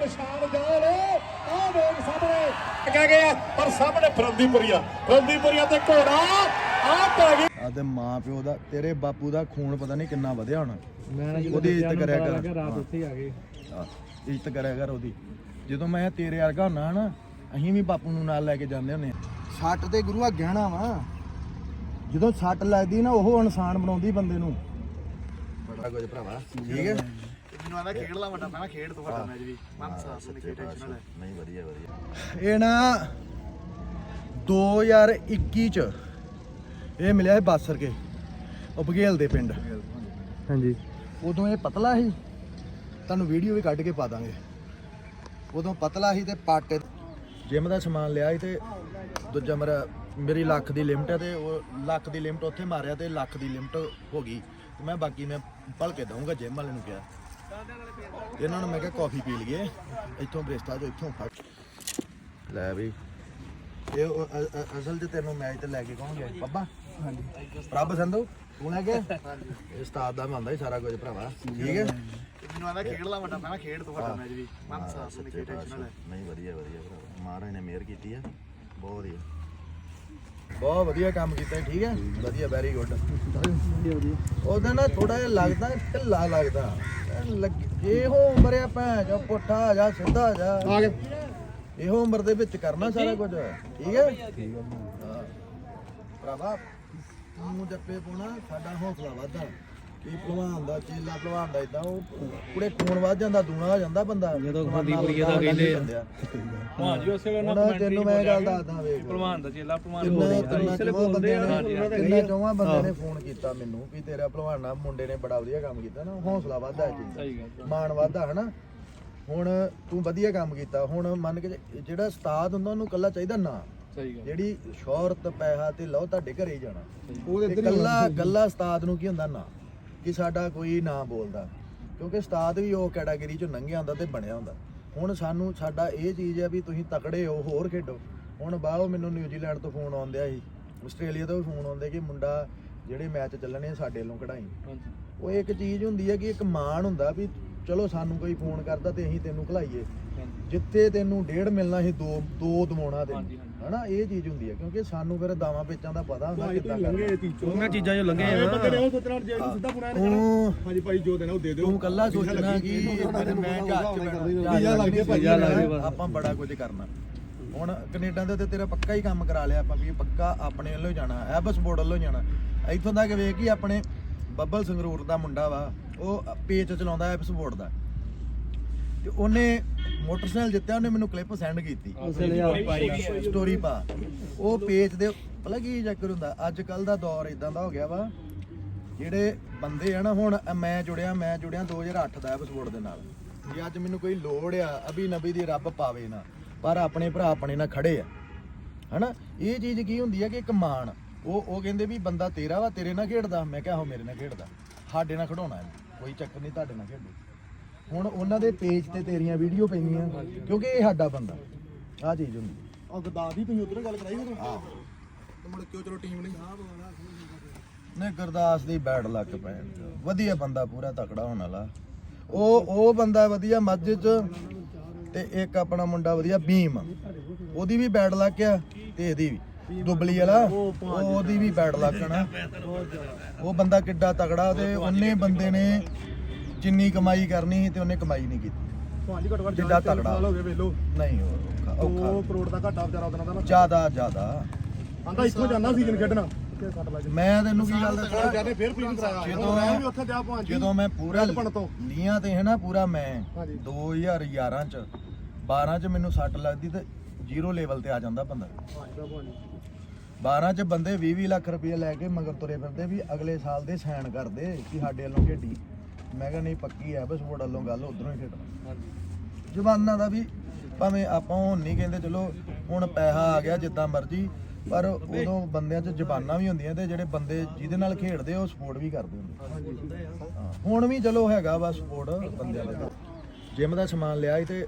ਨਿਸ਼ਾਨ ਜਾਲ ਆ ਵੇਖ ਸਾਹਮਣੇ ਕਹਿ ਗਿਆ। ਪਰ ਸਾਹਮਣੇ ਫਰੰਦੀਪੁਰੀਆ ਫਰੰਦੀਪੁਰੀਆ ਤੇ ਘੋੜਾ। ਆ ਪੈ ਗਈ। ਆਦੇ ਮਾਂ ਪਿਓ ਦਾ ਤੇਰੇ ਬਾਪੂ ਦਾ ਖੂਨ ਪਤਾ ਨਹੀਂ ਕਿੰਨਾ ਵਧਿਆ ਹੋਣਾ। ਮੈਂ ਨਾ ਜਦੋਂ ਉਹਦੀ ਇੱਜ਼ਤ ਕਰਿਆ ਕਰ। ਰਾਤ। ਉੱਥੇ ਹੀ ਆ ਗਏ। ਹਾਂ, ਇੱਜ਼ਤ ਕਰਿਆ ਕਰ ਉਹਦੀ। ਜਦੋਂ ਮੈਂ ਤੇਰੇ ਵਰਗਾ ਹੁੰਨਾ ਨਾ ਅਸੀਂ ਵੀ ਬਾਪੂ ਨੂੰ ਨਾਲ ਲੈ ਕੇ ਜਾਂਦੇ ਹੁੰਨੇ ਆ ਸੱਟ ਤੇ ਗੁਰੂਆ ਗਹਿਣਾ ਵਾ। ਜਦੋਂ ਸੱਟ ਲੱਗਦੀ ਨਾ ਉਹ ਇਨਸਾਨ ਬਣਾਉਂਦੀ ਬੰਦੇ ਨੂੰ। ਬੜਾ ਕੁਝ ਭਰਾਵਾ ਠੀਕ ਹੈ? ਮੈਨੂੰ ਆਦਾ ਖੇਡ ਲਾ ਵੱਡਾ ਮੈਂ ਖੇਡ ਤੋਂ ਵੱਡਾ ਮੈਚ ਵੀ। ਮਨ ਸਾਸ ਨੇ ਕੀ ਟੈਨਸ਼ਨ ਲੈ ਨਹੀਂ ਵਧੀਆ ਵਧੀਆ। ਇਹ ਨਾ 2021 ਚ ਇਹ ਮਿਲਿਆ ਸੀ ਬਾਸਰ ਕੇ ਉਹ ਬਘੇਲ ਦੇ ਪਿੰਡ। ਹਾਂਜੀ। ਉਦੋਂ ਇਹ ਪਤਲਾ ਸੀ ਤੁਹਾਨੂੰ ਵੀਡੀਓ ਵੀ ਕੱਢ ਕੇ ਪਾ ਦਾਂਗੇ। ਉਦੋਂ ਪਤਲਾ ਸੀ ਤੇ ਪੱਟ ਜਿਮ ਦਾ ਸਮਾਨ ਲਿਆ ਸੀ ਤੇ ਦੂਜਾ ਮੇਰਾ ਮੇਰੀ ਲੱਖ ਦੀ ਲਿਮਟ ਹੈ ਤੇ ਉਹ ਲੱਖ ਦੀ ਲਿਮਟ ਉੱਥੇ ਮਾਰਿਆ ਤੇ ਲੱਖ ਦੀ ਲਿਮਟ ਹੋ ਗਈ। ਤੇ ਮੈਂ ਬਾਕੀ ਮੈਂ ਭਲ ਕੇ ਦਊਂਗਾ ਜਿਮ ਵਾਲੇ ਨੂੰ ਕਿਹਾ। ਇਹਨਾਂ ਨੂੰ ਮੈਂ ਕਿਹਾ ਕਾਫੀ ਪੀ ਲਈਏ। ਇੱਥੋਂ ਬ੍ਰੇਸਟਾ ਤੋਂ ਇੱਥੋਂ ਫੜ ਲੈ ਵੀ ਇਹ ਉਹ ਅ- ਅ- ਅਸਲ 'ਚ ਤੈਨੂੰ ਮੈਚ ਤੇ ਲੈ ਕੇ ਕੌਣ ਗਿਆ? ਪੱਬਾ? ਹਾਂਜੀ ਪ੍ਰਭ ਸੰਧੂ ਤੂੰ ਲੈ ਕੇ ਇਹ ਉਸਤਾਦ ਦਾ ਮੰਨਦਾ ਹੀ ਸਾਰਾ ਕੁਝ ਭਰਾਵਾ। ਠੀਕ ਹੈ? ਮੈਨੂੰ ਆਦਾ ਖੇਡ ਲਾ ਵੱਡਾ ਮੈਂ ਖੇਡ ਤੋਂ ਵੱਡਾ ਮੈਚ ਵੀ। ਮਨ ਸਾਸ ਨੇ ਕੀ ਟੈਨਸ਼ਨ ਲੈ। ਨਹੀਂ ਵਧੀਆ ਵਧੀਆ ਭਰਾਵਾ। ਮਹਾਰਾਜ ਨੇ ਮਿਹਰ ਕੀਤੀ ਆ। ਬਹੁਤ ਵਧੀਆ। ਬਹੁਤ ਵਧੀਆ ਕੰਮ ਕੀਤਾ ਜੀ, ਠੀਕ ਹੈ? ਵਧੀਆ ਵੈਰੀ ਗੁੱਡ ਉਹਦਾ ਨਾ ਥੋੜਾ ਜਿਹਾ ਲੱਗਦਾ ਢਿੱਲਾ ਲੱਗਦਾ। ਐਨ ਲੱਗ- ਇਹੋ ਉਮਰ ਆ ਭੈਣ ਜੋ ਪੁੱਠਾ ਆ ਜਾ ਸਿੱਧਾ ਆ ਜਾ। ਆ ਗਏ ਇਹੋ ਉਮਰ ਦੇ ਵਿੱਚ ਕਰਨਾ ਸਾਰਾ ਕੁਝ ਠੀਕ ਹੈ? ਹਾਂ। ਭਰਾਵਾ ਤੂੰ ਜੱਪੇ ਪਾਉਣਾ ਸਾਡਾ ਹੌਸਲਾ ਵਧਦਾ। ਕੀ ਭਲਵਾਨ ਦਾ ਚੇਲਾ ਭਲਵਾਨ ਦਾ ਇਦਾਂ ਉਹ ਕੁੜੇ ਖੂਨ ਵੱਧ ਜਾਂਦਾ ਦੂਣਾ ਹੋ ਜਾਂਦਾ ਬੰਦਾ। ਜਦੋਂ ਫਰੰਦੀਪੁਰੀਏ ਦਾ ਕਹਿੰਦੇ ਆ। ਹਾਂ ਜੀ ਉਸੇ ਵੇਲੇ ਨਾ ਤੈਨੂੰ ਮੈਂ ਗੱਲ ਦੱਸਦਾ ਵੇਖ। ਭਲਵਾਨ ਦਾ ਚੇਲਾ ਭਲਵਾਨ ਕਿੰਨਾ ਕਿੰਨਾ ਚੌਵਾਂ ਬੰਦੇ ਹਾਂਜੀ, ਨੇ ਕਿੰਨਾ ਚੌਵਾਂ ਬੰਦੇ ਨੇ ਫੋਨ ਕੀਤਾ ਮੈਨੂੰ ਵੀ ਤੇਰਾ ਭਲਵਾਨਾ ਮੁੰਡੇ ਨੇ ਬੜਾ ਵਧੀਆ ਕੰਮ ਕੀਤਾ ਨਾ ਹੌਸਲਾ ਵੱਧਦਾ ਚੀਜ਼ ਗੱਲ ਮਾਣ ਵੱਧਦਾ ਹਨਾ? ਹੁਣ ਤੂੰ ਵਧੀਆ ਕੰਮ ਕੀਤਾ ਹੁਣ ਮੰਨ ਕੇ ਜਿਹੜਾ ਉਸਤਾਦ ਹੁੰਦਾ ਉਹਨੂੰ ਕੱਲਾ ਚਾਹੀਦਾ ਨਾ। ਗੱਲ ਜਿਹੜੀ ਸ਼ੌਹਰਤ ਪੈਸਾ ਤੇ ਲਓ ਤੁਹਾਡੇ ਘਰੇ ਜਾਣਾ। ਉਹਦੇ ਕੱਲਾ ਕੱਲਾ ਉਸਤਾਦ ਨੂੰ ਕੀ ਹੁੰਦਾ ਨਾ? ਕਿ ਸਾਡਾ ਕੋਈ ਨਾ ਬੋਲਦਾ। ਕਿਉਂਕਿ ਉਸਤਾਦ ਵੀ ਉਹ ਕੈਟਾਗਰੀ ਚੋਂ ਲੰਘਿਆ ਹੁੰਦਾ ਤੇ ਬਣਿਆ ਹੁੰਦਾ। ਹੁਣ ਸਾਨੂੰ ਸਾਡਾ ਇਹ ਚੀਜ਼ ਹੈ ਵੀ ਤੁਸੀਂ ਤਕੜੇ ਹੋ ਹੋਰ ਖੇਡੋ। ਹੁਣ ਬਾਹਰੋਂ ਮੈਨੂੰ ਨਿਊਜ਼ੀਲੈਂਡ ਤੋਂ ਫੋਨ ਆਉਂਦਿਆ ਸੀ ਆਸਟ੍ਰੇਲੀਆ ਤੋਂ ਵੀ ਫੋਨ ਆਉਂਦੇ ਕਿ ਮੁੰਡਾ ਜਿਹੜੇ ਮੈਚ ਚੱਲਣੇ ਸਾਡੇ ਵੱਲੋਂ ਕਢਾਈ। ਉਹ ਇੱਕ ਚੀਜ਼ ਹੁੰਦੀ ਹੈ ਕਿ ਇੱਕ ਮਾਣ ਹੁੰਦਾ ਵੀ ਚਲੋ ਸਾਨੂੰ ਕੋਈ ਫੋਨ ਕਰਦਾ ਤੇ ਅਸੀਂ ਤੈਨੂੰ ਘਲਾਈਏ ਹਾਂਜੀ। ਜਿੱਥੇ ਤੈਨੂੰ ਡੇਢ ਮਿਲਣਾ ਸੀ ਦੋ ਦੋ ਦਵਾਉਣਾ ਤੇ। ਹਨਾ ਇਹ ਚੀਜ਼ ਹੁੰਦੀ ਹੈ ਕਿਉਂਕਿ ਸਾਨੂੰ ਫਿਰ ਦਾਵਾਂ ਪੇਚਾਂ ਦਾ ਪਤਾ ਹੁੰਦਾ ਕਿੱਦਾਂ ਕਰਨਾ। ਉਹਨਾਂ ਚੀਜ਼ਾਂ 'ਚ ਲੰਘੇ ਇਹ ਬੰਦੇ ਨੇ ਉਹ ਸੋਚਣਾ ਜੇ ਇਹਨੂੰ ਸਿੱਧਾ ਪੁਣਾ ਤੂੰ ਹਾਂਜੀ ਭਾਈ ਜੋ ਦੇਣਾ ਉਹ ਦੇ ਦਿਓ। ਤੂੰ ਕੱਲਾ ਸੋਚਣਾ ਕਿ ਮੈਂ ਜਹਾਜ਼ 'ਚ ਬੈਠਾ। ਵੀਜ਼ਾ ਲੱਗ ਗਿਆ ਭਾਈ, ਵੀਜ਼ਾ ਲੱਗ ਗਿਆ। ਬਸ। ਆਪਾਂ ਬੜਾ ਕੁਝ ਕਰਨਾ। ਹੁਣ ਕੈਨੇਡਾ ਦੇ ਤੇ ਤੇਰਾ ਪੱਕਾ ਹੀ ਕੰਮ ਕਰਾ ਲਿਆ ਆਪਾਂ ਵੀ ਇਹ ਪੱਕਾ ਆਪਣੇ ਵੱਲੋਂ ਹੀ ਜਾਣਾ। ਐਬਸ ਬੋਰਡ ਵੱਲੋਂ ਹੀ ਜਾਣਾ। ਇੱਥੋਂ ਤੱਕ ਵੇਖ ਕਿ ਆਪਣੇ ਬੱਬਲ ਸੰਗਰੂਰ ਦਾ ਮੁੰਡਾ ਵਾ ਉਹ ਪੇਜ ਚਲਾਉਂਦਾ ਐਬਸ ਬੋਰਡ ਦਾ। ਤੇ ਉਹਨੇ ਮੋਟਰਸਾਈਕਲ ਜਿੱਤਿਆ ਉਹਨੇ ਮੈਨੂੰ ਕਲਿੱਪ ਸੈਂਡ ਕੀਤੀ। ਸਟੋਰੀ ਪਾ। ਉਹ ਪੇਜ ਦੇ ਪਤਾ ਕੀ ਚੱਕਰ ਹੁੰਦਾ ਅੱਜ ਕੱਲ ਦਾ ਦੌਰ ਇਦਾਂ ਦਾ ਹੋ ਗਿਆ ਵਾ ਜਿਹੜੇ ਬੰਦੇ ਆ ਨਾ ਹੁਣ ਮੈਂ ਜੁੜਿਆ ਮੈਂ ਜੁੜਿਆ 2008 ਦਾ ਐਪੀਸੋਡ ਦੇ ਨਾਲ। ਜੇ ਅੱਜ ਮੈਨੂੰ ਕੋਈ ਲੋੜ ਆ ਅਭੀ ਨਬੀ ਦੀ ਰੱਬ ਪਾਵੇ ਨਾ ਪਰ ਆਪਣੇ ਭਰਾ ਆਪਣੇ ਨਾਲ ਖੜੇ ਆ। ਹਨਾ? ਇਹ ਚੀਜ਼ ਕੀ ਹੁੰਦੀ ਆ ਕਿ ਇੱਕ ਮਾਣ ਉਹ ਉਹ ਕਹਿੰਦੇ ਵੀ ਬੰਦਾ ਤੇਰਾ ਵਾ ਤੇਰੇ ਨਾਲ ਖੇਡਦਾ। ਮੈਂ ਕਿਹਾ ਹੋ ਮੇਰੇ ਨਾਲ ਖੇਡਦਾ। ਸਾਡੇ ਨਾਲ ਖੜਾਉਣਾ ਕੋਈ ਚੱਕਰ ਨਹੀਂ ਤੁਹਾਡੇ ਨਾਲ ਖੇਡੋ। ਹੁਣ ਉਹਨਾਂ ਦੇ ਪੇਜ ਤੇ ਤੇਰੀਆਂ ਵੀਡੀਓ ਪੈਂਦੀਆਂ ਕਿਉਂਕਿ ਇਹ ਸਾਡਾ ਬੰਦਾ। ਆ ਚੀਜ਼ ਹੁੰਦੀ। ਉਹ ਗਦਾਰ ਦੀ ਤੁਸੀਂ ਉਧਰ ਗੱਲ ਕਰਾਈ ਫਿਰ ਤੇ ਮੁੜ ਕਿਉਂ ਚਲੋ ਟੀਮ ਨਹੀਂ ਨੇ ਗੁਰਦਾਸ ਦੀ ਬੈਡ ਲੱਕ ਪੈਣ ਵਧੀਆ ਬੰਦਾ ਪੂਰਾ ਤਕੜਾ ਹੋਣ ਵਾਲਾ। ਉਹ ਉਹ ਬੰਦਾ ਵਧੀਆ ਮਸਜਿਦ ਚ ਤੇ ਇੱਕ ਆਪਣਾ ਮੁੰਡਾ ਵਧੀਆ ਭੀਮ। ਉਹਦੀ ਵੀ ਬੈਡ ਲੱਕ ਆ ਤੇ ਇਹਦੀ ਵੀ। ਦੁਬਲੀ ਵਾਲਾ ਉਹ- ਉਹਦੀ ਵੀ ਬੈਡ ਲੱਕ ਨਾ। ਉਹ ਬੰਦਾ ਕਿੱਡਾ ਤਕੜਾ ਤੇ ਉਹਨੇ ਬੰਦੇ ਨੇ ਜਿੰਨੀ ਕਮਾਈ ਕਰਨੀ ਸੀ ਤੇ ਉਹਨੇ ਕਮਾਈ ਨਹੀਂ ਕੀਤੀ। ਭਾਂਜੀ ਘੱਟੋ ਘੱਟ ਜਿੱਡਾ ਚਾਰ ਤਕੜਾ। ਸਾਲ ਹੋ ਗਏ ਵੇਖ ਲਓ। ਨਹੀਂ ਉਹ ਔਖਾ 2 ਔਖਾ। ਕਰੋੜ ਦਾ ਘਾਟਾ ਵਿਚਾਰਾ ਉਹਦਾ ਨਾ। ਜ਼ਿਆਦਾ ਜ਼ਿਆਦਾ। ਆਂਦਾ ਇੱਥੋਂ ਜਾਂਦਾ ਸੀਜ਼ਨ ਖੇਡਣਾ। ਸੱਟ ਲੱਗ ਮੈਂ ਤੈਨੂੰ ਕੀ ਗੱਲ ਦੱਸਾਂ? ਜਾਂਦੇ ਫੇਰ ਪਲੀਨ ਕਰਾਇਆ। ਜਦੋਂ ਮੈਂ ਵੀ ਉੱਥੇ ਜਾ ਭਾਂਜੀ ਜਦੋਂ ਮੈਂ ਪੂਰਾ ਰੈਡਪਣ ਤੋਂ। ਲੀਆਂ ਤੇ ਹੈ ਨਾ ਪੂਰਾ ਮੈਂ ਹਾਂਜੀ। 2011 ਚ 12 ਚ ਮੈਨੂੰ ਸੱਟ ਲੱਗਦੀ ਤੇ ਜ਼ੀਰੋ ਲੈਵਲ ਤੇ ਆ ਜਾਂਦਾ ਬੰਦਾ। ਭਾਂਜੀ 12 ਚ ਬੰਦੇ 20 20 ਲੱਖ ਰੁਪਏ ਲੈ ਕੇ ਮਗਰ ਤੁਰੇ ਫਿਰਦੇ ਵੀ ਅਗਲੇ ਸਾਲ ਦੇ ਸਾਈਨ ਕਰਦੇ ਕਿ ਸਾਡੇ ਵੱਲੋਂ ਖੇਡੀ। ਮੈਂ ਕਿਹਾ ਨਹੀਂ ਪੱਕੀ ਐ ਬਸ ਵੱਲੋਂ ਗੱਲ ਉਧਰੋਂ ਹੀ ਖੇਡਣਾ ਜਵਾਨਾਂ ਦਾ ਵੀ ਭਾਵੇਂ ਆਪਾਂ ਹੁਣ ਨਹੀਂ ਕਹਿੰਦੇ ਚਲੋ ਹੁਣ ਪੈਸਾ ਆ ਗਿਆ ਜਿੱਦਾਂ ਮਰਜ਼ੀ ਪਰ ਉਦੋਂ ਬੰਦਿਆਂ 'ਚ ਜ਼ਬਾਨਾਂ ਵੀ ਹੁੰਦੀਆਂ ਤੇ ਜਿਹੜੇ ਬੰਦੇ ਜਿਹਦੇ ਨਾਲ ਖੇਡਦੇ ਉਹ ਸਪੋਰਟ ਵੀ ਕਰਦੇ ਹੁੰਦੇ। ਹਾਂ, ਹੁਣ ਵੀ ਚਲੋ ਹੈਗਾ ਵਾ ਸਪੋਰਟ ਬੰਦਿਆਂ ਦਾ। ਜਿਮ ਦਾ ਸਮਾਨ ਲਿਆ ਸੀ ਤੇ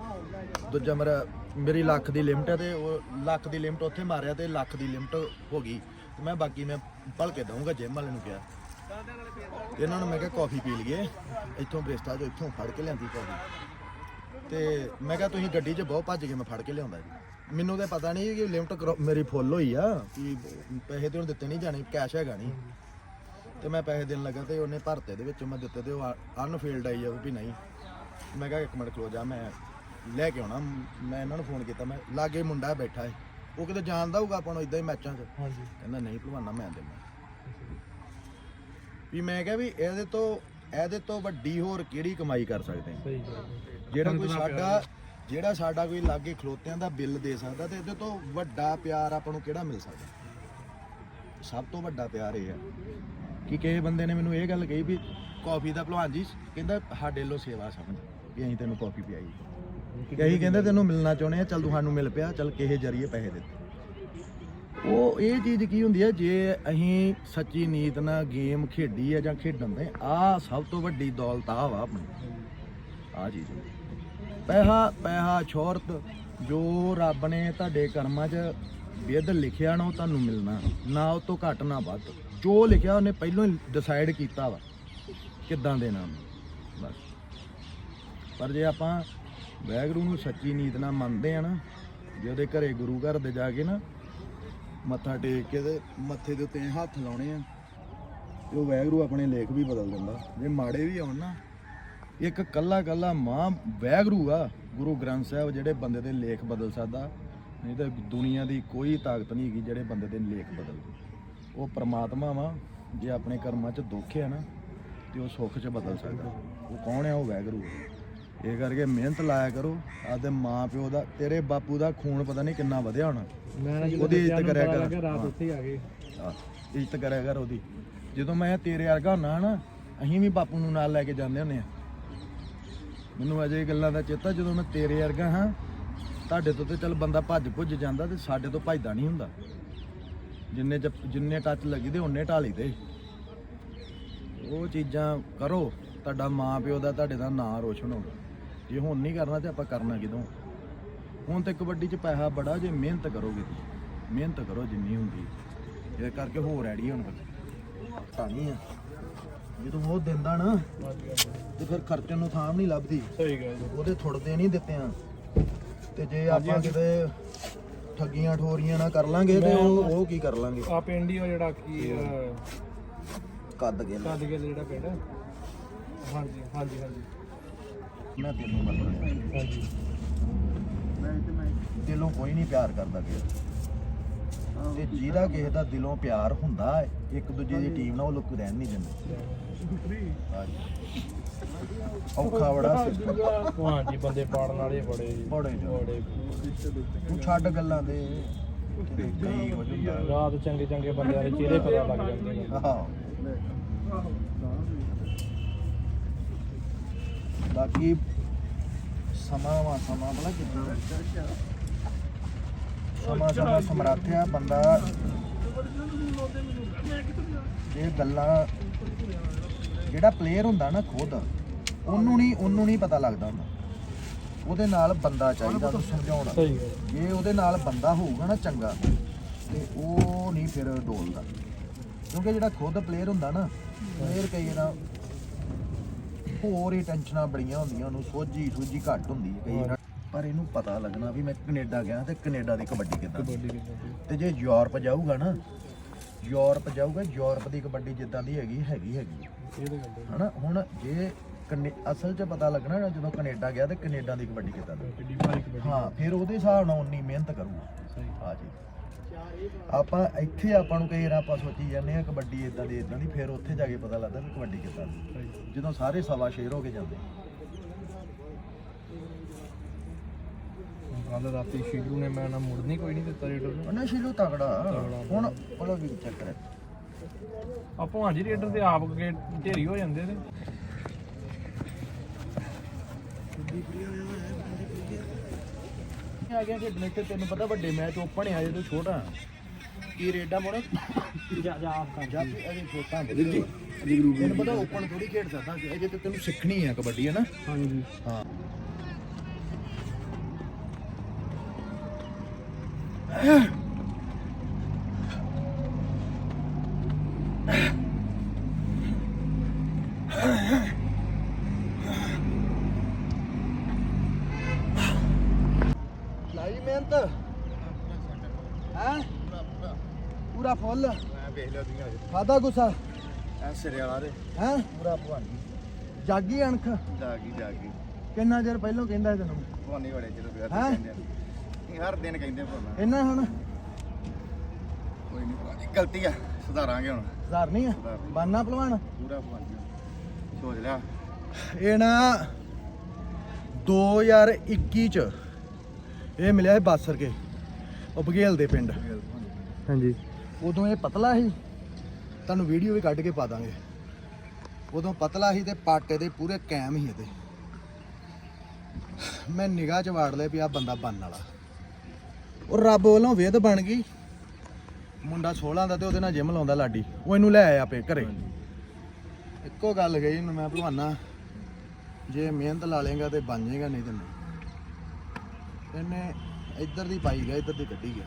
ਦੂਜਾ ਮੇਰਾ ਮੇਰੀ ਲੱਖ ਦੀ ਲਿਮਟ ਹੈ ਤੇ ਉਹ ਲੱਖ ਦੀ ਲਿਮਟ ਉੱਥੇ ਮਾਰਿਆ ਤੇ ਲੱਖ ਦੀ ਲਿਮਟ ਹੋ ਗਈ। ਤੇ ਮੈਂ ਬਾਕੀ ਮੈਂ ਭਲ ਕੇ ਦਊਂਗਾ ਜਿਮ ਵਾਲੇ ਨੂੰ ਕਿਹਾ। ਇਹਨਾਂ ਨੂੰ ਮੈਂ ਕਿਹਾ ਕਾਫੀ ਪੀ ਲਈਏ। ਇੱਥੋਂ ਬ੍ਰੇਸਟਾ ਜੋ ਇੱਥੋਂ ਫੜ ਕੇ ਲਿਆਂਦੀ ਕਾਫੀ। ਤੇ ਮੈਂ ਕਿਹਾ ਤੁਸੀਂ ਗੱਡੀ 'ਚ ਬਹੁਤ ਭੱਜ ਕੇ ਮੈਂ ਫੜ ਕੇ ਲਿਆਉਂਦਾ। ਜੀ ਮੈਨੂੰ ਤਾਂ ਪਤਾ ਨਹੀਂ ਕਿ ਲਿਮਟ ਮੇਰੀ ਫੁੱਲ ਹੋਈ ਆ ਕਿ ਪੈਸੇ ਤੇ ਹੁਣ ਦਿੱਤੇ ਨਹੀਂ ਜਾਣੇ ਕੈਸ਼ ਹੈਗਾ ਨਹੀਂ। ਤੇ ਮੈਂ ਪੈਸੇ ਦੇਣ ਲੱਗਾ ਤੇ ਉਹਨੇ ਭਰਤੇ ਦੇ ਵਿੱਚੋਂ ਮੈਂ ਦਿੱਤੇ ਤੇ ਉਹ ਅਨਫੀਲਡ ਆਈ ਆ ਵੀ ਨਹੀਂ। ਮੈਂ ਕਿਹਾ ਇੱਕ ਮਿੰਟ ਖਲੋ ਜਾ ਮੈਂ ਲੈ ਕੇ ਆਉਣਾ। ਮੈਂ ਇਹਨਾਂ ਨੂੰ ਫੋਨ ਕੀਤਾ ਮੈਂ ਲਾਗੇ ਮੁੰਡਾ ਬੈਠਾ ਹੈ ਉਹ ਕਿਤੇ ਜਾਣਦਾ ਹੋਊਗਾ ਆਪਾਂ ਨੂੰ ਇਦਾਂ ਹੀ ਮੈਚਾਂ 'ਚ। ਹਾਂਜੀ। ਕਹਿੰਦਾ ਨਹੀਂ ਭਲਵਾਨਾ ਮੈਂ ਦੇਣਾ। ਵੀ ਮੈਂ ਕਿਹਾ ਵੀ ਇਹਦੇ ਤੋਂ ਇਹਦੇ ਤੋਂ ਵੱਡੀ ਹੋਰ ਕਿਹੜੀ ਕਮਾਈ ਕਰ ਸਕਦੇ ਹਾਂ ਸਹੀ ਗੱਲ ਜਿਹੜਾ ਕੋਈ ਸਾਡਾ ਜਿਹੜਾ ਸਾਡਾ ਕੋਈ ਲਾਗੇ ਖਲੋਤਿਆਂ ਦਾ ਬਿੱਲ ਦੇ ਸਕਦਾ ਤੇ ਇਹਦੇ ਤੋਂ ਵੱਡਾ ਪਿਆਰ ਆਪਾਂ ਨੂੰ ਕਿਹੜਾ ਮਿਲ ਸਕਦਾ? ਸਭ ਤੋਂ ਵੱਡਾ ਪਿਆਰ ਇਹ ਆ ਕਿ ਕਿਸੇ ਬੰਦੇ ਨੇ ਮੈਨੂੰ ਇਹ ਗੱਲ ਕਹੀ ਵੀ ਕਾਫੀ ਦਾ ਭਲਵਾਨ ਜੀ ਕਹਿੰਦਾ ਸਾਡੇ ਲੋ ਸੇਵਾ ਸਮਝ ਵੀ ਅਸੀਂ ਤੈਨੂੰ ਕਾਫੀ ਪਿਆਈ। ਕਿ ਅਸੀਂ ਕਹਿੰਦੇ ਤੈਨੂੰ ਮਿਲਣਾ ਚਾਹੁੰਦੇ ਆ ਚੱਲ ਤੂੰ ਸਾਨੂੰ ਮਿਲ ਪਿਆ ਚੱਲ ਕਿਸੇ ਜਰੀਏ ਪੈਸੇ ਦਿੱਤੇ ਉਹ ਇਹ ਚੀਜ਼ ਕੀ ਹੁੰਦੀ ਹੈ, ਜੇ ਅਸੀਂ ਸੱਚੀ ਨੀਤ ਨਾਲ ਗੇਮ ਖੇਡੀ ਹੈ ਜਾਂ ਖੇਡਣ ਦੇ ਆ ਸਭ ਤੋਂ ਵੱਡੀ ਦੌਲਤ ਆ ਵਾ ਆਪਣੀ। ਆ ਚੀਜ਼ ਪੈਸਾ ਪੈਸਾ, ਸ਼ੋਹਰਤ, ਜੋ ਰੱਬ ਨੇ ਤੁਹਾਡੇ ਕਰਮਾਂ 'ਚ ਵਿਦ ਲਿਖਿਆ ਨਾ, ਉਹ ਤੁਹਾਨੂੰ ਮਿਲਣਾ। ਨਾ ਉਹ ਤੋਂ ਘੱਟ, ਨਾ ਵੱਧ। ਜੋ ਲਿਖਿਆ, ਉਹਨੇ ਪਹਿਲਾਂ ਹੀ ਡਿਸਾਈਡ ਕੀਤਾ ਵਾ, ਕਿੱਦਾਂ ਦੇ ਉਹਨੂੰ। ਬਸ। ਪਰ ਜੇ ਆਪਾਂ ਵੈਗਰੂ ਨੂੰ ਸੱਚੀ ਨੀਤ ਨਾਲ ਮੰਨਦੇ ਆ ਨਾ, ਜੇ ਉਹਦੇ ਘਰੇ ਗੁਰੂ ਘਰ ਦੇ ਜਾ ਕੇ ਨਾ ਮੱਥਾ ਟੇਕ ਕੇ ਤੇ ਮੱਥੇ ਦੇ ਉੱਤੇ ਹੱਥ ਲਾਉਣੇ ਆ। ਤੇ ਉਹ ਵੈਗਰੂ ਆਪਣੇ ਲੇਖ ਵੀ ਬਦਲ ਦਿੰਦਾ। ਜੇ ਮਾੜੇ ਵੀ ਆਉਣ ਨਾ, ਇੱਕ ਕੱਲਾ ਕੱਲਾ ਮਾਂ ਵੈਗਰੂ ਆ, ਗੁਰੂ ਗ੍ਰੰਥ ਸਾਹਿਬ ਜਿਹੜੇ ਬੰਦੇ ਦੇ ਲੇਖ ਬਦਲ ਸਕਦਾ, ਨਹੀਂ ਤਾਂ ਦੁਨੀਆ ਦੀ ਕੋਈ ਤਾਕਤ ਨਹੀਂ ਹੈਗੀ ਜਿਹੜੇ ਬੰਦੇ ਦੇ ਲੇਖ ਬਦਲ ਉਹ ਪ੍ਰਮਾਤਮਾ ਵਾ, ਜੇ ਆਪਣੇ ਕਰਮਾਂ 'ਚ ਦੁੱਖ ਹੈ ਨਾ, ਤੇ ਉਹ ਸੁੱਖ 'ਚ ਬਦਲ ਸਕਦਾ। ਉਹ ਕੌਣ ਹੈ ਉਹ ਵੈਗਰੂ ਇਹ ਕਰਕੇ ਮਿਹਨਤ ਲਾਇਆ ਕਰੋ, ਆਪਦੇ ਮਾਂ ਪਿਓ ਦਾ, ਤੇਰੇ ਬਾਪੂ ਦਾ ਖੂਨ ਪਤਾ ਨਹੀਂ ਕਿੰਨਾ ਵਧਿਆ ਹੋਣਾ। ਮੈਂ ਨਾ ਉਹਦੀ ਇੱਜ਼ਤ ਕਰਿਆ ਕਰ। ਰਾਤ ਹਾਂ। ਉੱਥੇ ਆ ਗਏ। ਆ, ਇੱਜ਼ਤ ਕਰਿਆ ਕਰ ਉਹਦੀ। ਜਦੋਂ ਮੈਂ ਤੇਰੇ ਵਰਗਾ ਹੁੰਨਾ ਨਾ ਅਸੀਂ ਵੀ ਬਾਪੂ ਨੂੰ ਨਾਲ ਲੈ ਕੇ ਜਾਂਦੇ ਹੁੰਨੇ ਆ। ਮੈਨੂੰ ਅਜੇ ਇਹ ਗੱਲਾਂ ਦਾ ਚੇਤਾ ਜਦੋਂ ਮੈਂ ਤੇਰੇ ਵਰਗਾ ਹਾਂ ਤੁਹਾਡੇ ਤੋਂ ਤੇ ਚੱਲ ਬੰਦਾ ਭੱਜ ਭੁੱਜ ਜਾਂਦਾ ਤੇ ਸਾਡੇ ਤੋਂ ਭੱਜਦਾ ਨਹੀਂ ਹੁੰਦਾ। ਜਿੰਨੇ ਚ ਜਿੰਨੇ ਟੱਚ ਲੱਗੀ ਦੇ ਉਹਨੇ ਢਾਲੀ ਦੇ। ਉਹ ਚੀਜ਼ਾਂ ਕਰੋ ਤੁਹਾਡਾ ਮਾਂ ਪਿਓ ਦਾ ਤੁਹਾਡੇ ਦਾ ਨਾਂ ਰੋਸ਼ਨ ਹੋਊਗਾ ਜੇ ਹੁਣ ਨਹੀਂ ਕਰਨਾ ਤੇ ਆਪਾਂ ਕਰਨਾ ਕਿਦੋਂ? ਹੁਣ ਤੇ ਕਬੱਡੀ 'ਚ ਪੈਸਾ ਬੜਾ ਜੇ ਮਿਹਨਤ ਕਰੋਗੇ ਤੁਸੀਂ। ਮਿਹਨਤ ਕਰੋ ਜਿੰਨੀ ਹੁੰਦੀ। ਇਹ ਕਰਕੇ ਹੋਰ ਐੜੀ ਹੁਣ ਤਾਂ ਨਹੀਂ ਆ। ਜਦੋਂ ਉਹ ਦਿੰਦਾ ਨਾ ਤੇ ਫਿਰ ਖਰਚਣ ਨੂੰ ਥਾਂ ਨਹੀਂ ਲੱਭਦੀ। ਸਹੀ ਗੱਲ ਉਹਦੇ ਥੁੜਦੇ ਨਹੀਂ ਦਿੱਤੇ ਆ। ਤੇ ਜੇ ਆਪਾਂ ਕਿਤੇ ਠੱਗੀਆਂ ਠੋਰੀਆਂ ਨਾ ਕਰ ਲਾਂਗੇ ਤੇ ਉਹ ਉਹ ਕੀ ਕਰ ਲਾਂਗੇ? ਆ ਪਿੰਡ ਹੀ ਉਹ ਜਿਹੜਾ ਕੀ ਕੱਦ ਕੇ ਕੱਦ ਕੇ ਜਿਹੜਾ ਪਿੰਡ। ਹਾਂਜੀ ਹਾਂਜੀ ਹਾਂਜੀ। ਮੈਂ ਤੈਨੂੰ ਮਰਨਾ ਹਾਂਜੀ। ਦਿਲੋਂ ਕੋਈ ਨਹੀਂ ਪਿਆਰ ਕਰਦਾ ਕਿਸੇ ਤੇ ਜਿਹਦਾ ਕਿਸੇ ਦਾ ਦਿਲੋਂ ਪਿਆਰ ਹੁੰਦਾ ਹੈ, ਇੱਕ ਦੂਜੇ ਦੀ ਟੀਮ ਨਾਲ ਉਹ ਲੋਕ ਰਹਿਣ ਨਹੀਂ ਦਿੰਦੇ। ਹਾਂਜੀ। ਔਖਾ ਬੜਾ ਸਿੱਖ ਹਾਂਜੀ ਬੰਦੇ ਪਾੜਨ ਵਾਲੇ ਬੜੇ ਬੜੇ ਜੋ। ਬੜੇ। ਤੂੰ ਛੱਡ ਗੱਲਾਂ ਦੇ। ਹੋ ਰਾਤ ਚੰਗੇ ਚੰਗੇ ਬੰਦਿਆਂ ਦੇ ਚਿਹਰੇ ਪਤਾ ਲੱਗ ਜਾਂਦੇ ਨੇ। ਆਹੋ। ਬਾਕੀ ਸਮਾਂ ਵਾ ਸਮਾਂ ਬਲਾ ਕਿੱਦਾਂ? ਸਮਾਂ ਸਮਾਂ ਸਮਰਾਥਿਆ ਬੰਦਾ ਇਹ ਗੱਲਾਂ ਜਿਹੜਾ ਪਲੇਅਰ ਹੁੰਦਾ ਨਾ ਖੁਦ ਉਹਨੂੰ ਨਹੀਂ ਉਹਨੂੰ ਨਹੀਂ ਪਤਾ ਲੱਗਦਾ ਹੁੰਦਾ। ਉਹਦੇ ਨਾਲ ਬੰਦਾ ਚਾਹੀਦਾ ਉਹਨੂੰ ਸਮਝਾਉਣਾ। ਜੇ ਉਹਦੇ ਨਾਲ ਬੰਦਾ ਹੋਊਗਾ ਨਾ ਚੰਗਾ ਤੇ ਉਹ ਨਹੀਂ ਫਿਰ ਡੋਲਦਾ। ਕਿਉਂਕਿ ਜਿਹੜਾ ਖੁਦ ਪਲੇਅਰ ਹੁੰਦਾ ਨਾ ਪਲੇਅਰ ਕਈ ਵਾਰ ਹੋਰ ਹੀ ਟੈਨਸ਼ਨਾਂ ਬੜੀਆਂ ਹੁੰਦੀਆਂ ਉਹਨੂੰ ਸੋਝੀ ਸੂਝੀ ਘੱਟ ਹੁੰਦੀ ਹੈ ਕਈ ਵਾਰ। ਪਰ ਇਹਨੂੰ ਪਤਾ ਲੱਗਣਾ ਵੀ ਮੈਂ ਕੈਨੇਡਾ ਗਿਆ ਤੇ ਕੈਨੇਡਾ ਦੀ ਕਬੱਡੀ ਕਿੱਦਾਂ ਤੇ ਜੇ ਯੂਰਪ ਜਾਊਗਾ ਨਾ ਯੂਰਪ ਜਾਊਗਾ ਯੂਰਪ ਦੀ ਕਬੱਡੀ ਜਿੱਦਾਂ ਦੀ ਹੈਗੀ ਹੈਗੀ ਹੈਗੀ ਇਹ ਹਨਾ? ਹੁਣ ਜੇ ਅਸਲ 'ਚ ਪਤਾ ਲੱਗਣਾ ਨਾ ਜਦੋਂ ਕੈਨੇਡਾ ਗਿਆ ਤੇ ਕੈਨੇਡਾ ਦੀ ਕਬੱਡੀ ਕਿੱਦਾਂ ਦੀ ਹਾਂ। ਫਿਰ ਉਹਦੇ ਹਿਸਾਬ ਨਾਲ ਉਨੀ ਮਿਹਨਤ ਕਰੂਗਾ। ਸਹੀ। ਆ ਜੀ। ਆਪਾਂ ਇੱਥੇ ਆਪਾਂ ਨੂੰ ਕਈ ਵਾਰ ਆਪਾਂ ਸੋਚੀ ਜਾਂਦੇ ਆ ਕਬੱਡੀ ਇਦਾਂ ਦੀ ਇਦਾਂ ਦੀ ਫਿਰ ਉੱਥੇ ਜਾ ਕੇ ਪਤਾ ਲੱਗਦਾ ਵੀ ਕਬੱਡੀ ਕਿੱਦਾਂ ਦੀ। ਜਦੋਂ ਸਾਰੇ ਸਵਾ ਸ਼ੇਰ ਹੋ ਕੇ ਜਾਂਦੇ। ਕੱਲ ਰਾਤੀ ਸ਼ੀਲੂ ਨੇ ਮੈਂ ਨਾ ਮੁੜਨੀ ਕੋਈ ਨਹੀਂ ਦਿੱਤਾ ਰੇਡਰ ਨੂੰ। ਉਹਨੇ ਸ਼ੀਲੂ ਤਗੜਾ। ਤਗੜਾ। ਹੁਣ ਉਹਦਾ ਵੀ ਚੱਕਰ ਹੈ? ਆਪੋ ਹਾਂਜੀ ਰੇਡਰ ਤੇ ਆਪ ਕੇ ਢੇਰੀ ਹੋ ਜਾਂਦੇ ਨੇ। ਆ ਗਿਆ ਖੇਡਣੇ ਤੇ? ਤੈਨੂੰ ਪਤਾ ਵੱਡੇ ਮੈਚ ਓਪਨ ਆ ਜਦੋਂ ਛੋਟਾ। ਕੀ ਰੇਡਾ ਮੋੜਾ? ਜਾ ਜਾ ਆਪ ਜਾਂ ਫਿਰ ਅਜੇ ਛੋਟਾ ਵੀਰ ਜੀ ਤੈਨੂੰ ਪਤਾ ਓਪਨ ਥੋੜੀ ਖੇਡ ਸਕਦਾ ਅਜੇ ਤੇ ਤੈਨੂੰ ਸਿੱਖਣੀ ਹੈ ਕਬੱਡੀ ਹੈ ਨਾ? ਹਾਂਜੀ। ਹਾਂ ਆਈ ਮਿਹਨਤ ਹੈ ਪੂਰਾ ਫੁੱਲ। ਮੈਂ ਵੇਖ ਲਿਆ ਤੁਸੀਂ ਅੱਜ ਖਾਦਾ ਗੁੱਸਾ? ਐ ਸਿਰੇ ਵਾਲਾ ਦੇ। ਹੈ? ਪੂਰਾ ਭਵਾਨੀ। ਜਾਗੀ ਅਣਖ? ਜਾਗੀ ਜਾਗੀ। ਕਿੰਨਾ ਚਿਰ ਪਹਿਲਾਂ ਕਹਿੰਦਾ ਸੀ ਤੈਨੂੰ? ਭਵਾਨੀ ਬੜੇ ਚਿਰ ਵਿਆਹ ਹੈਂ? ਕਹਿੰਦੇ ਆ। ਹਰ ਦਿਨ ਕਹਿੰਦੇ ਭਵਾਨਾ। ਇੰਨਾ ਹੁਣ? ਕੋਈ ਨਹੀਂ ਭਵਾਨੀ ਗਲਤੀ ਆ। ਸੁਧਾਰਾਂਗੇ ਹੁਣ। ਸੁਧਾਰ ਨਹੀਂ ਆ। ਬਾਨਾ ਭਲਵਾਨ? ਪੂਰਾ ਭਵਾਨੀ। ਸੋਚ ਲਿਆ। ਇਹ ਨਾ 2021 ਚ ਇਹ ਮਿਲਿਆ ਸੀ ਬਾਸਰ ਕੇ ਉਹ ਬਘੇਲ ਦੇ ਪਿੰਡ ਹਾਂਜੀ। ਉਦੋਂ ਇਹ ਪਤਲਾ ਸੀ, ਤੁਹਾਨੂੰ ਵੀਡੀਓ ਵੀ ਕੱਢ ਕੇ ਪਾ ਦਾਂਗੇ। ਉਦੋਂ ਪਤਲਾ ਸੀ ਤੇ ਪਾਟੇ ਦੇ ਪੂਰੇ ਕੈਮ ਸੀ ਇਹਦੇ। ਮੈਂ ਨਿਗਾਹ ਚ ਵਾੜ ਲਿਆ ਵੀ ਆ ਬੰਦਾ ਬਣਨ ਵਾਲਾ। ਉਹ ਰੱਬ ਵੱਲੋਂ ਵੇਦ ਬਣ ਗਈ। ਮੁੰਡਾ 16 ਦਾ ਤੇ ਉਹਦੇ ਨਾਲ ਜਿਮ ਲਾਉਂਦਾ ਲਾਡੀ। ਉਹ ਇਹਨੂੰ ਲੈ ਆਇਆ ਆਪੇ ਘਰੇ। ਇੱਕੋ ਗੱਲ ਗਈ ਇਹਨੂੰ ਮੈਂ, ਭਲਵਾਨਾ, ਜੇ ਮਿਹਨਤ ਲਾ ਲੇਗਾ ਤੇ ਬਣ ਜਾਏਗਾ ਨਹੀਂ ਤੇ ਨਹੀਂ। ਇਹਨੇ ਇੱਧਰ ਦੀ ਪਾਈ ਗਿਆ, ਇੱਧਰ ਦੀ ਕੱਢੀ ਗਿਆ।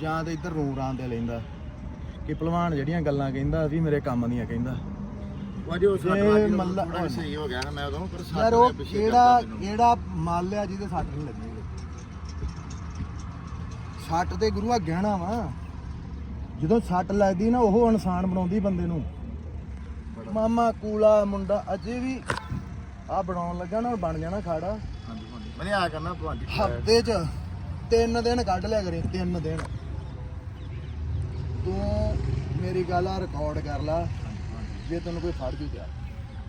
ਜਾਂ ਤੇ ਇੱਧਰ ਰੂੰ ਰਾਂ ਦੇ ਲੈਂਦਾ। ਕਿ ਭਲਵਾਨ ਜਿਹੜੀਆਂ ਗੱਲਾਂ ਕਹਿੰਦਾ ਵੀ ਮੇਰੇ ਕੰਮ ਦੀਆਂ ਕਹਿੰਦਾ। ਵਾਜੋ ਸੱਟ ਮੱਲਾ- ਮੱਲਾ ਸਹੀ ਹੋ ਗਿਆ ਨਾ ਮੈਂ ਉਦੋਂ ਪਰ ਸੱਟ ਯਾਰ ਉਹ ਦੇ ਪਿੱਛੇ ਕਿਹੜਾ ਕਰਦਾ ਮੈਨੂੰ। ਕਿਹੜਾ ਮਾਲ ਲਿਆ ਜਿਹਦੇ ਸੱਟ ਨਹੀਂ ਲੱਗੀ ਸੱਟ ਤੇ ਗੁਰੂ ਆ ਗਹਿਣਾ ਵਾ। ਜਦੋਂ ਸੱਟ ਲੱਗਦੀ ਨਾ ਉਹ ਇਨਸਾਨ ਬਣਾਉਂਦੀ ਬੰਦੇ ਨੂੰ। ਮਾਮਾ ਕੂਲਾ ਮੁੰਡਾ ਅਜੇ ਵੀ ਆ ਬਣਾਉਣ ਲੱਗਾ ਨਾ ਬਣ ਜਾਣਾ ਖਾੜਾ। ਹਾਂਜੀ ਭਵਾਨੀ ਮੈਂ ਆ ਕਰਨਾ ਭਵਾਨੀ ਹਫ਼ਤੇ ਚ ਤਿੰਨ ਦਿਨ ਕੱਢ ਲਿਆ ਕਰੇ ਤਿੰਨ ਦਿਨ। ਤੂੰ ਮੇਰੀ ਗੱਲ ਆ ਰਿਕਾਰਡ ਕਰ ਲਾ। ਜੇ ਤੈਨੂੰ ਕੋਈ ਫੜ ਜੂ ਗਿਆ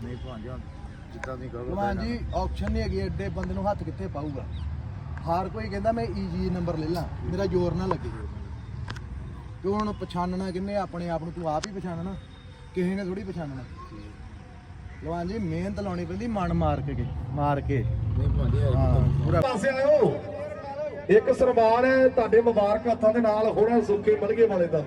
ਨਹੀਂ ਹੁਣ ਜਿੱਦਾਂ ਦੀ ਕਹੋ ਭਲਵਾਨ ਜੀ ਆਪਸ਼ਨ ਨਹੀਂ ਹੈਗੀ ਐਡੇ ਬੰਦੇ ਨੂੰ ਹੱਥ ਕਿੱਥੇ ਪਾਊਗਾ? ਹਰ ਕੋਈ ਕਹਿੰਦਾ ਮੈਂ ਈਜੀ ਨੰਬਰ ਲੈ ਲਾਂ ਮੇਰਾ ਜ਼ੋਰ ਨਾ ਲੱਗੇ। ਤੂੰ ਹੁਣ ਪਛਾਣਨਾ ਕਿੰਨੇ ਆਪਣੇ ਆਪ ਨੂੰ ਤੂੰ ਆਪ ਹੀ ਪਛਾਣਨਾ। ਕਿਸੇ ਨੇ ਥੋੜੀ ਪਛਾਣਨਾ। ਭਲਵਾਨ ਜੀ ਮਿਹਨਤ ਲਾਉਣੀ ਪੈਂਦੀ ਮਨ ਮਾਰ ਕੇ ਮਾਰ ਕੇ। ਨਹੀਂ ਪੂਰਾ ਪਾਸੇ ਆਇਓ। ਇੱਕ ਸਨਮਾਨ ਹੈ ਤੁਹਾਡੇ ਮੁਬਾਰਕ ਹੱਥਾਂ ਦੇ ਨਾਲ ਹੋਣਾ ਸੁੱਕੇ ਮਲਗੇ ਵਾਲੇ ਦਾ।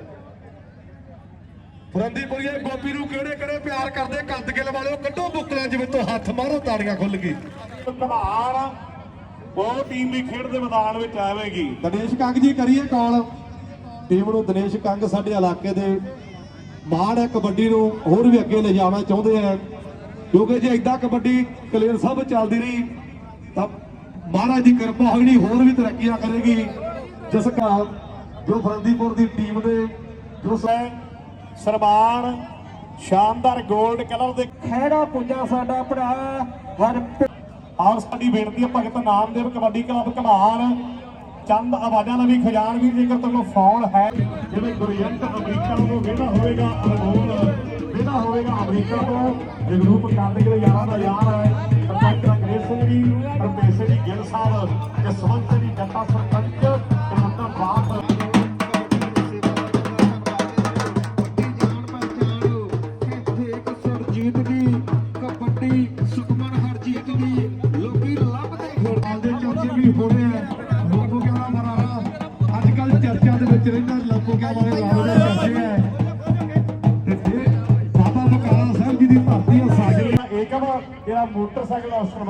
ਫਰੰਦੀਪੁਰੀਏ ਗੋਪੀ ਨੂੰ ਕਿਹੜੇ ਕਿਹੜੇ ਪਿਆਰ ਕਰਦੇ? ਕੰਦ ਗਿੱਲ ਵਾਲਿਓ ਕੱਢੋ ਬੁੱਕਲਾਂ ਜਿਵੇਂ ਤੋਂ ਹੱਥ ਮਾਰੋ ਤਾੜੀਆਂ ਖੁੱਲ ਗਈ। ਧਮਾਲ ਬਹੁਤ ਟੀਮ ਵੀ ਖੇਡ ਦੇ ਮੈਦਾਨ ਵਿੱਚ ਆਵੇਗੀ। ਦਿਨੇਸ਼ ਕੰਗ ਜੀ ਕਰੀਏ ਕਾਲ ਟੀਮ ਨੂੰ ਦਿਨੇਸ਼ ਕੰਗ ਸਾਡੇ ਇਲਾਕੇ ਦੇ ਮਾਣ ਹੈ ਕਬੱਡੀ ਨੂੰ ਹੋਰ ਵੀ ਅੱਗੇ ਲਿਜਾਣਾ ਚਾਹੁੰਦੇ ਆ। ਕਿਉਂਕਿ ਜੇ ਇਦਾਂ ਕਬੱਡੀ ਕਲੀਅਰ ਸਭ ਚੱਲਦੀ ਰਹੀ ਤਾਂ ਮਹਾਰਾਜ ਦੀ ਕਿਰਪਾ ਨਹੀਂ ਹੋਰ ਵੀ ਤਰੱਕੀਆਂ ਕਰੇਗੀ। ਜਿਸ ਕਾਲ ਜੋ ਫਰੰਦੀਪੁਰ ਦੀ ਟੀਮ ਦੇ ਜੋ ਸਰਮਾਨ ਸ਼ਾਨਦਾਰ 골ਡ ਕਲਰ ਦੇ ਖਹਿੜਾ ਪੁੰਜਾ ਸਾਡਾ ਭਰਾ ਹਰ ਔਰ ਸਾਡੀ ਬੇਨਤੀ ਹੈ ਭਗਤ ਨਾਮਦੇਵ ਕਬੱਡੀ ਕਲੱਬ ਕਮਾਲ। ਚੰਦ ਆਵਾਜ਼ਾਂ ਦਾ ਵੀ ਖਜ਼ਾਨਵੀਰ ਜੇਕਰ ਤੁਹਾਨੂੰ ਫੋਨ ਹੈ ਜਿਵੇਂ ਗੁਰਜੰਟ ਅਮਰੀਕਾ ਤੋਂ ਵੇਦਾ ਹੋਵੇਗਾ ਅਨਮੋਲ ਵੇਦਾ ਹੋਵੇਗਾ ਅਮਰੀਕਾ ਤੋਂ। ਜਗਰੂਪ ਕਾਂਦੇ ਦੇ ਯਾਰਾਂ ਦਾ ਯਾਰ ਹੈ ਸਰਪੰਚ ਅੰਗਰੇਜ਼ ਸਿੰਘ ਜੀ ਰਮੇਸ਼ ਜੀ ਗਿੱਲ ਸਾਹਿਬ ਜਸਵੰਤ ਜੀ ਜੱਟਾ ਸਰਪੰਚ ਰਮੰਦਰ ਬਾਤ ਜੀਤ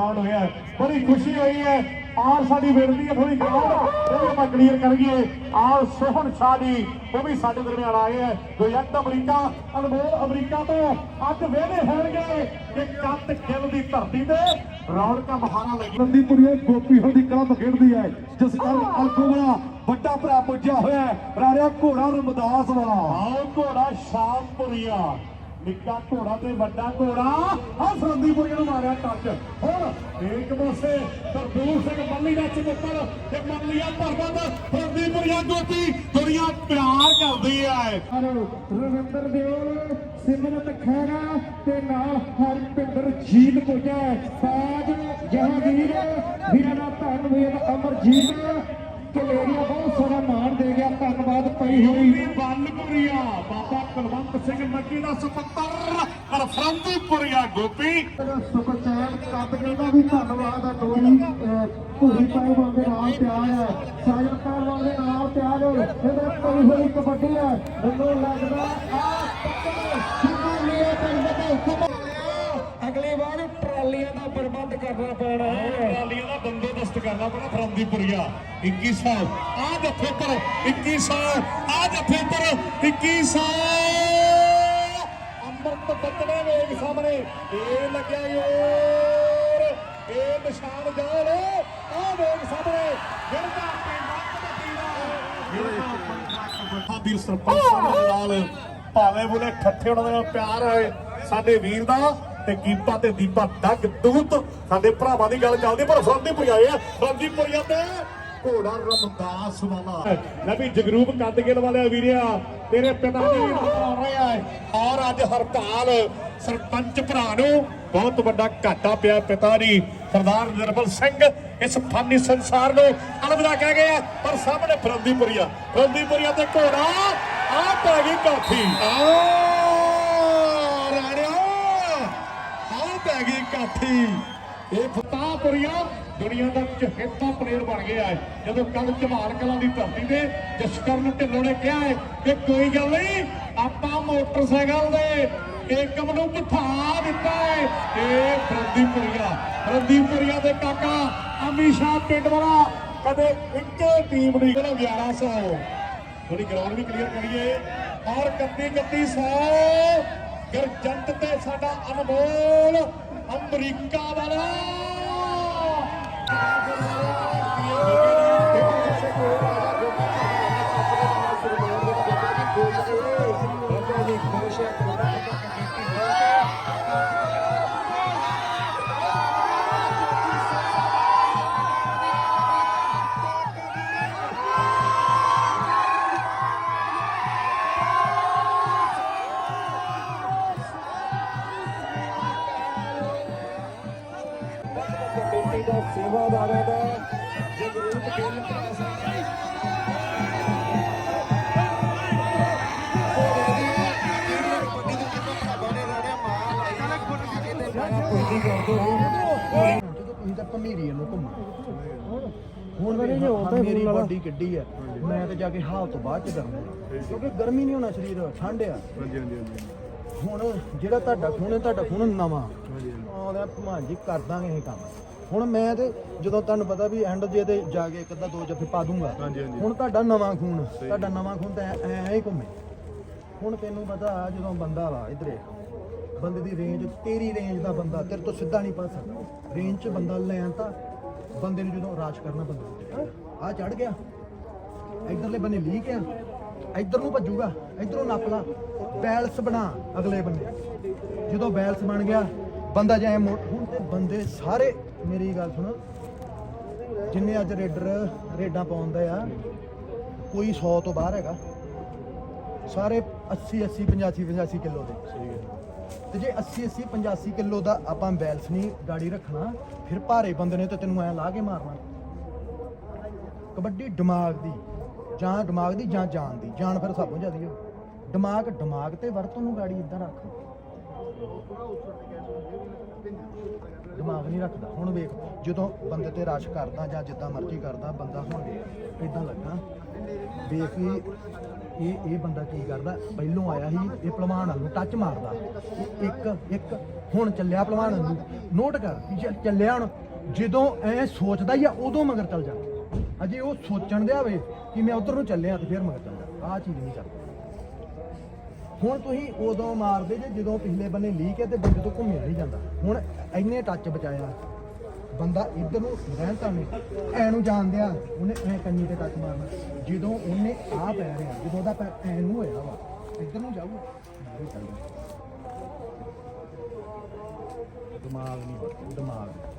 ਮੋਟਰਸਾਈਕਲ ਹੋਇਆ ਬੜੀ ਖੁਸ਼ੀ ਹੋਈ ਹੈ। ਆਰ ਸਾਡੀ ਬੇਨਤੀ ਹੈ ਥੋੜੀ ਗਰਾਊਂਡ ਉਹ ਆਪਾਂ ਕਲੀਅਰ ਕਰੀਏ ਆਰ ਸੋਹਣ ਸ਼ਾਹ ਜੀ, ਉਹ ਵੀ ਸਾਡੇ ਦਰਮਿਆਨ ਆਏ ਹੈ। ਗੁਜੰਤ ਅਮਰੀਕਾ, ਅਨਮੋਲ ਅਮਰੀਕਾ ਤੋਂ ਅੱਜ ਵੇਲੇ ਹੋਣਗੇ ਕਿ ਚੰਦ ਗਿੱਲ ਦੀ ਧਰਤੀ ਤੇ ਰੌਣਕਾਂ ਮਹਾਰਾ ਲੱਗੀ ਨੰਦੀਪੁਰੀਏ ਗੋਪੀ ਹੋਂ ਦੀ ਕਲੱਬ ਖੇਡਦੀ ਹੈ। ਜਿਸ ਕਾਰਨ ਅਲਕੋਵਾ ਵੱਡਾ ਭਰਾ ਪੁੱਜਿਆ ਹੋਇਆ ਹੈ। ਰਾਰਿਆ ਘੋੜਾ ਰਮਦਾਸ ਵਾਲਾ। ਆਓ ਘੋੜਾ ਸ਼ਾਮਪੁਰੀਆ। ਨਿੱਕਾ ਘੋੜਾ ਤੇ ਵੱਡਾ ਘੋੜਾ। ਆ ਫਰੰਦੀਪੁਰੀਆ ਨੂੰ ਮਾਰਿਆ ਟੱਚ ਹੁਣ ਇੱਕ ਪਾਸੇ ਤਰਦੂਰ ਸਿੰਘ ਮੱਲੀ ਦਾ ਚਮੁੱਕਰ ਤੇ ਮੱਲੀਆ ਪਰਬਤ ਫਰੰਦੀਪੁਰੀਆ ਗੋਪੀ ਦੁਨੀਆ ਪਿਆਰ ਕਰਦੀ ਹੈ ਰਵਿੰਦਰ ਦਿਓਲ, ਸਿਮਰਤ ਖੈਰਾ ਤੇ ਨਾਲ ਹਰਪਿੰਦਰ ਜੀਤ ਪੁੱਜਾ ਸਾਜ ਜਹਾਂਗੀਰ, ਵੀਰਾਂ ਦਾ ਧੰਨਵਾਦ ਅਮਰਜੀਤ, ਕਲੇਰੀਆ ਧੰਨਵਾਦ ਪਈ ਹੋਈ ਬੱਲਪੁਰੀਆ ਬਾਬਾ ਕੁਲਵੰਤ ਸਿੰਘ ਮੱਕੀ ਦਾ ਸੁਪੁੱਤਰ ਔਰ ਗੋਪੀ। ਸੁਖਚੈਨ ਕਾਪੜੀ ਦਾ ਵੀ ਧੰਨਵਾਦ ਹੈ ਦੋਈ ਭੂਰੀ ਪਾਈ ਦੇ ਨਾਲ ਪਿਆਰ ਹੈ ਸਾਜਨ ਕਾਰ ਦੇ ਨਾਲ ਪਿਆਰ ਹੈ ਇਹਦੇ ਪਈ ਹੋਈ ਕਬੱਡੀ ਹੈ ਮੈਨੂੰ ਲੱਗਦਾ ਆ ਸਿਮਰਨੀਏ ਪਿੰਡ ਦੇ ਹੁਕਮ ਅਗਲੀ ਵਾਰ ਟਰਾਲੀਆਂ ਦਾ ਪ੍ਰਬੰਧ ਕਰਨਾ ਪੈਣਾ ਹੈ। ਟਰਾਲੀਆਂ ਦਾ ਬੰਦੋਬਸਤ ਕਰਨਾ ਪੈਣਾ ਫਰੰਦੀਪੁਰੀਆ। 2100 ਆ ਜੱਥੇ ਪਰ 2100 ਆ ਜੱਥੇ ਪਰ 2100 ਅੰਮ੍ਰਿਤ ਬੱਤਨੇ ਵੇਗ ਸਾਹਮਣੇ। ਇਹ ਲੱਗਿਆ ਯੋਰ ਇਹ ਨਿਸ਼ਾਨ ਜਾਲ। ਆ ਵੇਗ ਸਾਹਮਣੇ। ਗਿਰਦਾ ਪਿੰਡਾ ਕਬੱਡੀ ਦਾ ਗਿਰਦਾ ਪਿੰਡਾ ਸਰਪੰਚ ਨਾਲ ਭਾਵੇਂ ਬੋਲੇ ਠੱਠੇ ਉਹਨਾਂ ਦੇ ਨਾਲ ਪਿਆਰ ਹੈ ਸਾਡੇ ਵੀਰ ਦਾ ਤੇ ਕੀਪਾ ਤੇ ਦੀਪਾ ਡੱਗ ਦੂਤ। ਸਾਡੇ ਭਰਾਵਾਂ ਦੀ ਗੱਲ ਚੱਲਦੀ, ਪਰ ਫਰੰਦੀਪੁਰ ਆਏ ਆ। ਫਰੰਦੀਪੁਰ ਤੇ ਘੋੜਾ ਰਮਦਾਸ ਵਾਲਾ ਲੈ ਵੀ ਜਗਰੂਪ ਕੰਦਗਿਲ ਵਾਲੇ ਵੀਰਿਆ, ਤੇਰੇ ਪਿਤਾ ਜੀ ਆ ਰਿਹਾ ਹੈ। ਔਰ ਅੱਜ ਹਰਪਾਲ ਸਰਪੰਚ ਭਰਾ ਨੂੰ ਬਹੁਤ ਵੱਡਾ ਘਾਟਾ ਪਿਆ ਪਿਤਾ ਜੀ। ਸਰਦਾਰ ਨਿਰਮਲ ਸਿੰਘ ਇਸ ਫਾਨੀ ਸੰਸਾਰ ਨੂੰ ਅਲਵਿਦਾ ਕਹਿ ਗਏ ਆ, ਪਰ ਸਾਹਮਣੇ ਫਰੰਦੀਪੁਰੀਆ। ਫਰੰਦੀਪੁਰੀਆ ਤੇ ਘੋੜਾ ਆ ਪੈ ਗਈ ਕਾਠੀ। ਆ ਰਾਣਿਆ ਆ ਪੈ ਗਈ ਕਾਠੀ ਇਹ ਫਤਾਹਪੁਰੀਆ ਦੁਨੀਆ ਦਾ ਚਹੇਤਾ ਪਲੇਅਰ ਬਣ ਗਿਆ ਹੈ। ਜਦੋਂ ਕੱਲ ਝਮਾਰ ਕਲਾਂ ਦੀ ਧਰਤੀ ਤੇ ਜਸਕਰਨ ਢਿੱਲੋਂ ਨੇ ਕਿਹਾ ਹੈ ਕਿ ਕੋਈ ਗੱਲ ਨਹੀਂ, ਆਪਾਂ ਮੋਟਰਸਾਈਕਲ ਦੇ ਏਕਮ ਨੂੰ ਬਿਠਾ ਦਿੱਤਾ ਹੈ। ਇਹ ਫਰੰਦੀਪੁਰੀਆ ਫਰੰਦੀਪੁਰੀਆ ਦੇ ਕਾਕਾ ਅਮੀਸ਼ਾ ਪਿੰਡ ਵਾਲਾ ਕਦੇ ਇੱਕ ਟੀਮ ਨਹੀਂ ਚਲੋ 1100 ਥੋੜੀ ਗਰਾਊਂਡ ਵੀ ਕਲੀਅਰ ਕਰੀਏ। ਔਰ 31 3100 ਗਰਜੰਟ ਤੇ ਸਾਡਾ ਅਨਮੋਲ ਅਮਰੀਕਾ ਵਾਲਾ ਦਾ ਸੇਵਾਦਾਰਾਂ ਦਾ ਜਗਰੂਪ ਗਿੱਲ ਤੁਸੀਂ ਤਾਂ ਭਮੀਰੀ ਨੂੰ ਘੁੰਮੋ ਹੁਣ ਵਾਲੀ ਜੇ ਉਹ ਤਾਂ ਮੇਰੀ ਬਾਡੀ ਕਿੱਡੀ ਆ ਮੈਂ ਤੇ ਜਾ ਕੇ ਹਾਲ ਤੋਂ ਬਾਅਦ ਚ ਗਰਮ ਕਿਉਂਕਿ ਗਰਮੀ ਨਹੀਂ ਹੋਣਾ ਸਰੀਰ ਠੰਡ ਆ। ਹਾਂਜੀ ਹਾਂਜੀ ਹਾਂਜੀ। ਹੁਣ ਜਿਹੜਾ ਤੁਹਾਡਾ ਖੂਨ ਹੈ ਤੁਹਾਡਾ ਖੂਨ ਨਵਾਂ। ਆਉਂਦਾ ਭਾਂਜੀ ਕਰ ਦਾਂਗੇ ਇਹ ਕੰਮ। ਹੁਣ ਮੈਂ ਤੇ ਜਦੋਂ ਤੁਹਾਨੂੰ ਪਤਾ ਵੀ ਐਂਡ ਜੇ ਤੇ ਜਾ ਕੇ ਇੱਕ ਅੱਧਾ ਦੋ ਜੱਫੇ ਪਾ ਦੂੰਗਾ। ਹਾਂਜੀ, ਹਾਂਜੀ। ਹੁਣ ਤੁਹਾਡਾ ਨਵਾਂ ਖੂਨ ਤੁਹਾਡਾ ਨਵਾਂ ਖੂਨ ਤਾਂ ਐ ਐ ਹੀ ਘੁੰਮੇ। ਹੁਣ ਤੈਨੂੰ ਪਤਾ ਜਦੋਂ ਬੰਦਾ ਵਾ ਇਧਰੇ ਬੰਦੇ ਦੀ ਰੇਂਜ ਤੇਰੀ ਰੇਂਜ ਦਾ ਬੰਦਾ ਤੇਰੇ ਤੋਂ ਸਿੱਧਾ ਨਹੀਂ ਪਾ ਸਕਦਾ। ਰੇਂਜ 'ਚ ਬੰਦਾ ਲੈਣ ਤਾਂ ਬੰਦੇ ਨੂੰ ਜਦੋਂ ਰਾਜ ਕਰਨਾ ਬੰਦਾ ਆ ਚੜ ਗਿਆ। ਇਧਰਲੇ ਬੰਨੇ ਲੀਕ ਆ ਇਧਰ ਨੂੰ ਭੱਜੂਗਾ। ਇਧਰੋਂ ਨੱਪ ਲਾ। ਬੈਲਸ ਬਣਾ ਅਗਲੇ ਬੰਨੇ। ਜਦੋਂ ਬੈਲਸ ਬਣ ਗਿਆ ਬੰਦਾ ਜਾਏ ਹੁਣ ਤੇ ਬੰਦੇ ਸਾਰੇ ਮੇਰੀ ਗੱਲ ਸੁਣ। ਜਿੰਨੇ ਅੱਜ ਰੇਡਰ ਰੇਡਾਂ ਪਾਉਂਦੇ ਆ ਕੋਈ 100 ਤੋਂ ਬਾਹਰ ਹੈਗਾ। ਸਾਰੇ 80 80 85 85 ਕਿਲੋ ਦੇ। ਤੇ ਜੇ 80 80 85 ਕਿਲੋ ਦਾ ਆਪਾਂ ਬੈਲਸ ਨਹੀਂ ਗਾੜੀ ਰੱਖਣਾ ਫਿਰ ਭਾਰੇ ਬੰਦੇ ਨੇ ਤਾਂ ਤੈਨੂੰ ਐ ਲਾ ਕੇ ਮਾਰਨਾ। ਕਬੱਡੀ ਦਿਮਾਗ ਦੀ ਜਾਂ ਦਿਮਾਗ ਦੀ ਜਾਂ ਜਾਨ ਦੀ ਜਾਨ ਫਿਰ ਸਭ ਤੋਂ ਜ਼ਿਆਦੀ ਹੈ ਦਿਮਾਗ ਦਿਮਾਗ ਤੇ ਵਰਤੋਂ ਨੂੰ ਗਾੜੀ ਇਦਾਂ ਰੱਖ। ਦਿਮਾਗ ਨਹੀਂ ਰੱਖਦਾ। ਹੁਣ ਵੇਖ, ਜਦੋਂ ਬੰਦੇ ਤੇ ਰਸ਼ ਕਰਦਾ ਜਾਂ ਜਿੱਦਾਂ ਮਰਜ਼ੀ ਕਰਦਾ, ਬੰਦਾ ਹੁਣ ਇਦਾਂ ਲੱਗਾ ਵੇਖ ਕਿ, ਇਹ ਇਹ ਬੰਦਾ ਕੀ ਕਰਦਾ? ਪਹਿਲੋਂ ਆਇਆ ਸੀ, ਇਹ ਪਹਿਲਵਾਨ ਵੱਲ ਨੂੰ ਟੱਚ ਮਾਰਦਾ। ਇੱਕ ਇੱਕ, ਹੁਣ ਚੱਲਿਆ ਪਹਿਲਵਾਨ ਵੱਲ ਨੂੰ। ਨੋਟ ਕਰ ਕਿ ਚੱਲ- ਚੱਲਿਆ ਹੁਣ, ਜਦੋਂ ਐ ਸੋਚਦਾ ਹੀ ਆ, ਉਦੋਂ ਮਗਰ ਚੱਲ ਜਾ। ਅਜੇ ਉਹ ਸੋਚਣ ਦੇ ਆਵੇ ਕਿ ਮੈਂ ਉਧਰ ਨੂੰ ਚੱਲਿਆ ਤੇ ਫਿਰ ਮਗਰ ਚੱਲ ਜਾ। ਆਹ ਚੀਜ਼ ਨਹੀਂ ਚੱਲਦੀ ਹੁਣ ਤੁਸੀਂ ਉਦੋਂ ਮਾਰਦੇ ਜੇ ਜਦੋਂ ਪਿਛਲੇ ਬੰਨੇ ਲੀਕ ਹੈ ਤੇ ਬੰਦੇ ਤੋਂ ਘੁੰਮਿਆ ਨਹੀਂ ਜਾਂਦਾ। ਹੁਣ ਇੰਨੇ ਟੱਚ ਬਚਾਇਆ ਬੰਦਾ ਇੱਧਰ ਨੂੰ ਰਹਿਣ ਤਾਂ ਨੇ ਐ ਨੂੰ ਜਾਣਦਿਆ ਉਹਨੇ ਐ ਕੰਨੀ ਤੇ ਟੱਚ ਮਾਰਨਾ। ਜਦੋਂ ਉਹਨੇ ਆ ਪੈ ਰਿਹਾ, ਜਦੋਂ ਉਹਦਾ ਪੈਰ ਐ ਨੂੰ ਹੋਇਆ ਵਾ, ਇੱਧਰ ਨੂੰ ਜਾਊਗਾ। ਦਿਮਾਗ ਨਹੀਂ ਦਿਮਾਗ।